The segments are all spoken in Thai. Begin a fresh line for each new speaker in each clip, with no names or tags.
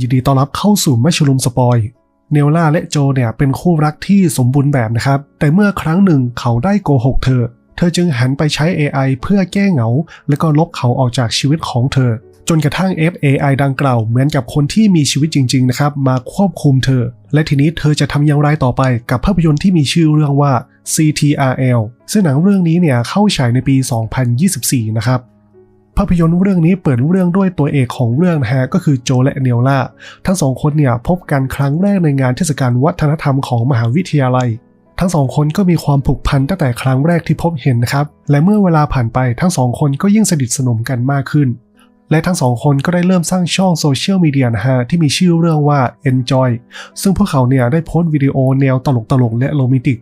ยินดีต้อนรับเข้าสู่มัชลุมสปอย เนลล่าและโจเนี่ยเป็นคู่รักที่สมบูรณ์แบบนะครับ แต่เมื่อครั้งหนึ่งเขาได้โกหกเธอ เธอจึงหันไปใช้ AI เพื่อแก้เหงา แล้วก็ลบเขาออกจากชีวิตของเธอ จนกระทั่ง FAI ดังกล่าวเหมือนกับคนที่มีชีวิตจริง ๆ นะครับ มาควบคุมเธอ และทีนี้เธอจะทำอย่างไรต่อไปกับภาพยนตร์ที่มีชื่อเรื่องว่า CTRL ซึ่งหนังเรื่องนี้เนี่ยเข้าฉายในปี 2024 นะครับาพยนตร์เรื่องนี้เปิดเรื่องด้วยตัวเอกของเรื่องนะฮะก็คือโจและเนลล่า ทั้งสองคนเนี่ยพบกันครั้งแรกในงานเทศกาลวัฒนธรรมของมหาวิทยาลัย ทั้งสองคนก็มีความผูกพันตั้งแต่ครั้งแรกที่พบเห็นนะครับ และเมื่อเวลาผ่านไปทั้งสองคนก็ยิ่งสนิทสนมกันมากขึ้น และทั้งสองคนก็ได้เริ่มสร้างช่องโซเชียลมีเดียนะฮะที่มีชื่อเรื่องว่า Enjoy ซึ่งพวกเขาเนี่ยได้โพสต์วิดีโอแนวตลกๆและโรแมนติก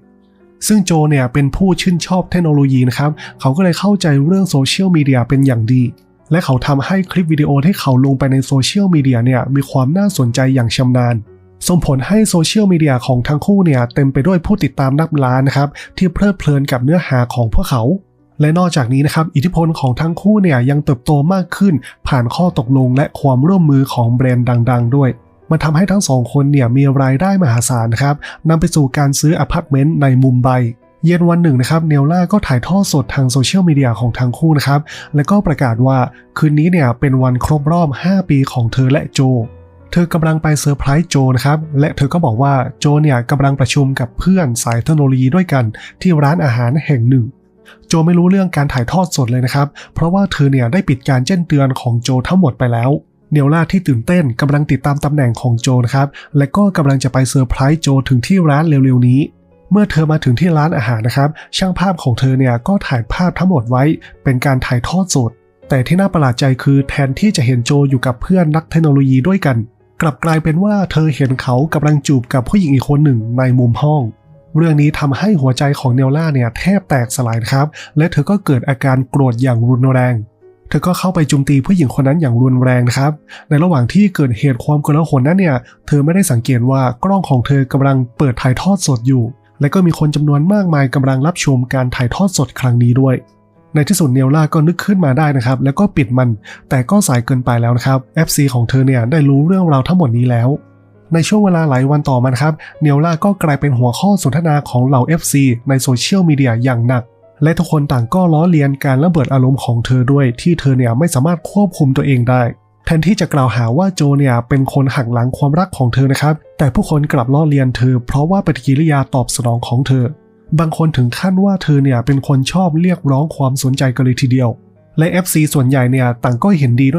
ซึ่งโจเนี่ยเป็นผู้ชื่นชอบเทคโนโลยีนะครับ เขาก็เลยเข้าใจเรื่องโซเชียลมีเดียเป็นอย่างดี และเขาทำให้คลิปวิดีโอที่เขาลงไปในโซเชียลมีเดียเนี่ยมีความน่าสนใจอย่างชำนาญ ส่งผลให้โซเชียลมีเดียของทั้งคู่เนี่ยเต็มไปด้วยผู้ติดตามนับล้านนะครับที่เพลิดเพลินกับเนื้อหาของพวกเขาและนอกจากนี้นะครับ อิทธิพลของทั้งคู่เนี่ยยังเติบโตมากขึ้นผ่านข้อตกลงและความร่วมมือของแบรนด์ดัง ๆ ด้วย มันทำให้ทั้งสองคนเนี่ยมีรายได้มหาศาลนะครับนำไปสู่การซื้ออพาร์ตเมนต์ในมุมไบเย็นวันหนึ่งนะครับเนลล่าก็ถ่ายทอดสดทางโซเชียลมีเดียของทั้งคู่นะครับ แล้วก็ประกาศว่าคืนนี้เนี่ยเป็นวันครบรอบ 5 ปีของเธอและโจ เธอกำลังไปเซอร์ไพรส์โจนะครับ และเธอก็บอกว่าโจเนี่ยกำลังประชุมกับเพื่อนสายเทคโนโลยีด้วยกัน ที่ร้านอาหารแห่งหนึ่ง โจไม่รู้เรื่องการถ่ายทอดสดเลยนะครับ เพราะว่าเธอเนี่ยได้ปิดการแจ้งเตือนของโจทั้งหมดไปแล้ว เนลล่าที่ตื่นเต้นกำลังติดตามตำแหน่งของโจนะครับ และก็กำลังจะไปเซอร์ไพรส์โจถึงที่ร้านเร็วๆนี้ เมื่อเธอมาถึงที่ร้านอาหารนะครับ ช่างภาพของเธอเนี่ยก็ถ่ายภาพทั้งหมดไว้ เป็นการถ่ายทอดสด แต่ที่น่าประหลาดใจคือแทนที่จะเห็นโจอยู่กับเพื่อนนักเทคโนโลยีด้วยกัน กลับกลายเป็นว่าเธอเห็นเขากำลังจูบกับผู้หญิงอีกคนหนึ่งในมุมห้องเรื่องนี้ทำให้หัวใจของเนลล่าเนี่ยแทบแตกสลายนะครับ และเธอก็เกิดอาการโกรธอย่างรุนแรง เธอก็เข้าไปโจุมตีผู้หญิงคนนั้นอย่างรุนแรงนะครับ ในระหว่างที่เกิดเหตุความโกลาหลนั้นเนี่ย เธอไม่ได้สังเกตว่ากล้องของเธอกำลังเปิดถ่ายทอดสดอยู่ และก็มีคนจำนวนมากมายกำลังรับชมการถ่ายทอดสดครั้งนี้ด้วย ในที่สุดเนลล่าก็นึกขึ้นมาได้นะครับ แล้วก็ปิดมัน แต่ก็สายเกินไปแล้วนะครับ FC ของเธอเนี่ยได้รู้เรื่องราวทั้งหมดนี้แล้วในช่วงเวลาหลายวันต่อมาครับเนลล่าก็กลายเป็นหัวข้อสนทนาของเหล่า FC ในโซเชียลมีเดียอย่างหนัก และทุกคนต่างก็ล้อเลียนการระเบิดอารมณ์ของเธอด้วยที่เธอเนี่ยไม่สามารถควบคุมตัวเองได้ แทนที่จะกล่าวหาว่าโจเนี่ยเป็นคนหักหลังความรักของเธอนะครับ แต่ผู้คนกลับล้อเลียนเธอ เพราะว่าปฏิกิริยาตอบสนองของเธอ บางคนถึงขั้นว่าเธอเนี่ยเป็นคนชอบเรียกร้องความสนใจกันเลยทีเดียว และ FC ส่วนใหญ่เนี่ยต่างก็เห็นดีด้วย